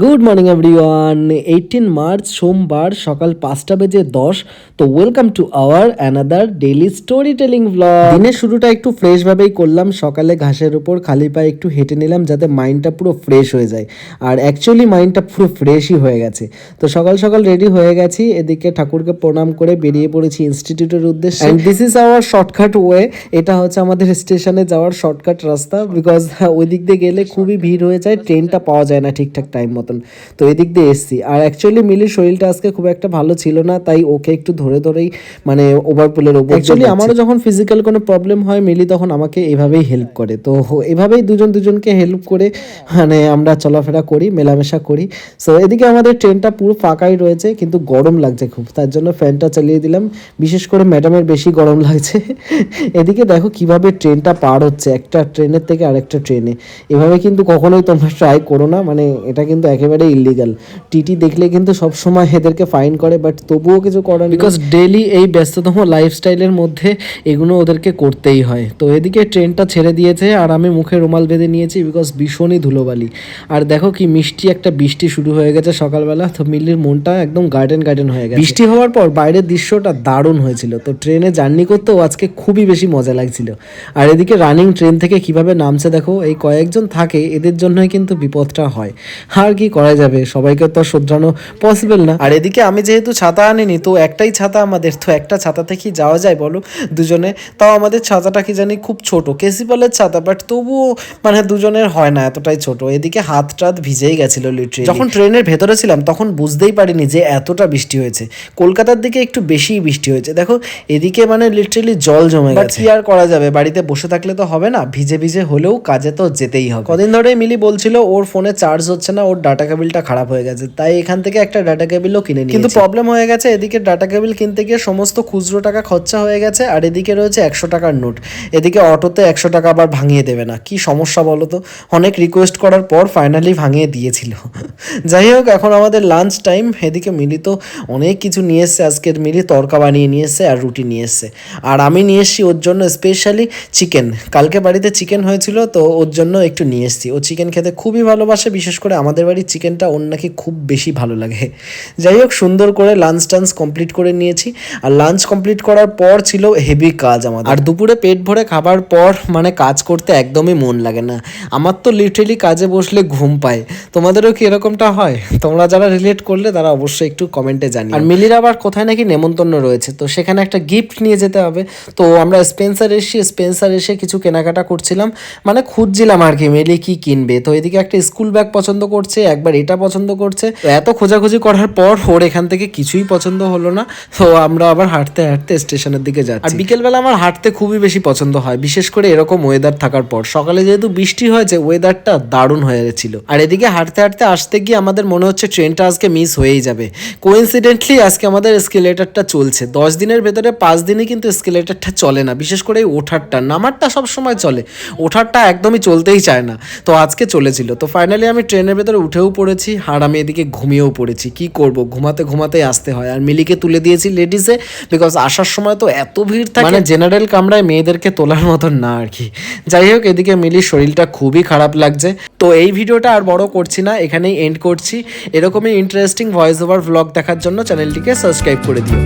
Good morning everyone eighteen March সোমবার সকাল পাঁচটা বেজে দশ। তো welcome to our another daily storytelling vlog দিনের শুরুটা একটু ফ্রেশভাবেই করলাম। সকালে ঘাসের উপর খালি পায়ে একটু হেঁটে নিলাম যাতে মাইন্ডটা পুরো ফ্রেশ হয়ে যায়। আর অ্যাকচুয়ালি মাইন্ডটা পুরো ফ্রেশই হয়ে গেছে। তো সকাল সকাল রেডি হয়ে গেছি। এদিকে ঠাকুরকে প্রণাম করে বেরিয়ে পড়েছি ইনস্টিটিউটের উদ্দেশ্যে। And this is our shortcut way এটা হচ্ছে আমাদের স্টেশনে যাওয়ার শর্টকাট রাস্তা। বিকজ ওই দিক দিয়ে গেলে খুবই ভিড় হয়ে যায়। ট্রেনটা পাওয়া যায় না ঠিকঠাক টাইম মতন। তো এদিক দিয়ে এসছি। আর অ্যাকচুয়ালি মিলির শরীরটা আজকে খুব একটা ভালো ছিল না তাই ওকে একটু ধরে ধরেই মানে ওভারপুলের ওপর অ্যাকচুয়ালি আমারও যখন ফিজিক্যাল কোনো প্রবলেম হয় মিলি তখন আমাকে এভাবেই হেল্প করে। তো এভাবেই দুজন দুজনকে হেল্প করে মানে আমরা চলাফেরা করি মেলামেশা করি। সো এদিকে আমাদের ট্রেনটা পুরো ফাঁকাই রয়েছে কিন্তু গরম লাগছে খুব। তার জন্য ফ্যানটা চালিয়ে দিলাম। বিশেষ করে ম্যাডামের বেশি গরম লাগছে। এদিকে দেখো কীভাবে ট্রেনটা পার হচ্ছে একটা ট্রেনের থেকে আরেকটা ট্রেনে এভাবে কিন্তু কখনোই তোমরা ট্রাই করো না। মানে এটা কিন্তু একেবারে ইলিগাল টিটি দেখলে কিন্তু সব সময় এদেরকে ফাইন করে বাট তবুও কিছু করার বিকজ ডেলি এই ব্যস্ততম লাইফস্টাইলের মধ্যে এগুলো ওদেরকে করতেই হয়। তো এদিকে ট্রেনটা ছেড়ে দিয়েছে আর আমি মুখে রুমাল বেঁধে নিয়েছি বিকজ ভীষণই ধুলোবালি। আর দেখো কি মিষ্টি একটা বৃষ্টি শুরু হয়ে গেছে সকালবেলা তো মিল্লির মনটা একদম গার্ডেন গার্ডেন হয়ে গেছে। বৃষ্টি হওয়ার পর বাইরের দৃশ্যটা দারুণ হয়েছিল। তো ট্রেনে জার্নি করতেও আজকে খুবই বেশি মজা লাগছিল। আর এদিকে রানিং ট্রেন থেকে কীভাবে নামছে দেখো এই কয়েকজন থাকে এদের জন্যই কিন্তু বিপদটা হয়। আর কি করা যাবে? সবাইকে তো আর শোধরানো পসিবল না। আর এদিকে আমি যেহেতু ছাতা আনিনি তো একটাই ছাতা আমাদের তো একটা ছাতা থেকেই যাওয়া যায় বলো? দুজনে তাও আমাদের ছাতাটা কি জানি খুব ছোট কেসিপালের ছাতা বাট তবুও মানে দুজনের হয় না এতটাই ছোট। এদিকে হাত টাত ভিজেই গেছিল লিটারেলি যখন ট্রেনের ভেতরে ছিলাম তখন বুঝতেই পারিনি যে এতটা বৃষ্টি হয়েছে। কলকাতার দিকে একটু বেশিই বৃষ্টি হয়েছে। দেখো এদিকে মানে লিটারেলি জল জমে গেছে। কি আর করা যাবে? বাড়িতে বসে থাকলে তো হবে না ভিজে ভিজে হলেও কাজে তো যেতেই হবে। কদিন ধরে মিলি বলছিল ওর ফোনে চার্জ হচ্ছে না ওর ডাটা কেবিলটা খারাপ হয়ে গেছে। তাই এখান থেকে একটা ডাটা কেবিলও কিনে নিয়েছি। কিন্তু প্রবলেম হয়ে গেছে, এদিকে ডাটা কেবিল কিনতে গিয়ে সমস্ত খুচরো টাকা খরচা হয়ে গেছে, আর এদিকে রয়েছে একশো টাকার নোট। এদিকে অটোতে একশো টাকা আবার ভাঙিয়ে দেবে না। কি সমস্যা বলো তো? অনেক রিকোয়েস্ট করার পর ফাইনালি ভাঙিয়ে দিয়েছিল। যাই হোক, এখন আমাদের লাঞ্চ টাইম এদিকে মিলি তো অনেক কিছু নিয়ে এসছে। আজকের মিলি তরকা বানিয়ে নিয়ে এসছে আর রুটি নিয়ে এসছে। আর আমি নিয়ে এসছি ওর জন্য স্পেশালি চিকেন কালকে বাড়িতে চিকেন হয়েছিল, তো ওর জন্য একটু নিয়ে এসছি। ও চিকেন খেতে খুবই ভালোবাসে, বিশেষ করে আমাদের বাড়ির চিকেনটা ওর নাকি খুব বেশি ভালো লাগে। যাই হোক, সুন্দর করে লাঞ্চ টাঞ্চ কমপ্লিট করে নিয়েছি। আর লাঞ্চ কমপ্লিট করার পর ছিল হেভি কাজ আমাদের। আর দুপুরে পেট ভরে খাবার পর মানে কাজ করতে একদমই মন লাগে না। আমার তো লিটারেলি কাজে বসলে ঘুম পায়। তোমাদেরও কি এরকমটা হয়? তোমরা যারা রিলেট করলে তারা অবশ্যই একটু কমেন্টে জানি আর মিলির আবার কোথায় নাকি নেমন্তন্ন রয়েছে, তো সেখানে একটা গিফট নিয়ে যেতে হবে। তো আমরা স্পেন্সার এসে স্পেন্সার এসে কিছু কেনাকাটা করছিলাম। মানে খুঁজছিলাম আর কি, মিলি কি কিনবে। তো এদিকে একটা স্কুল ব্যাগ পছন্দ করছে একবার এটা পছন্দ করছে। তো এত খোঁজাখুঁজি করার পর ওর এখান থেকে কিছুই পছন্দ হলো না। তো আমরা আবার হাঁটতে হাঁটতে স্টেশনের দিকে যাচ্ছি। আর বিকেলবেলা আমার হাঁটতে খুবই বেশি পছন্দ হয়, বিশেষ করে এরকম ওয়েদার থাকার পর। সকালে যেহেতু বৃষ্টি হয়েছে ওয়েদারটা দারুণ হয়ে ছিল আর এদিকে হাঁটতে হাঁটতে আসতে গিয়ে আমাদের মনে হচ্ছে ট্রেনটা আজকে মিস হয়েই যাবে। কোইন্সিডেন্টলি আজকে আমাদের স্কেলেটারটা চলছে। দশ দিনের ভেতরে পাঁচ দিনে কিন্তু স্কেলেটারটা চলে না, বিশেষ করে এই ওঠারটা। নামারটা সবসময় চলে। ওঠারটা একদমই চলতেই চায় না। তো আজকে চলেছিল। তো ফাইনালি আমি ট্রেনের ভেতরে উঠেও পড়েছি আর আমি এদিকে ঘুমিয়েও পড়েছি। কি করব? ঘুমাতে ঘুমাতে আসতে হয়। আর মিলিকে তুলে দিয়েছি লেডিসে বিকজ আসার সময় তো এত ভিড় থাকে। মানে জেনারেল কামরায় মেয়েদেরকে তোলার মতন না আর কি। যাই হোক, এদিকে মিলির শরীরটা খুবই খারাপ লাগছে। তো এই ভিডিওটা আর বড় করছি না, এখানেই এন্ড করছি। এরকমই ইন্টারেস্টিং ভয়েস ওভার ভ্লগ দেখার জন্য চ্যানেলটিকে সাবস্ক্রাইব করে দিও।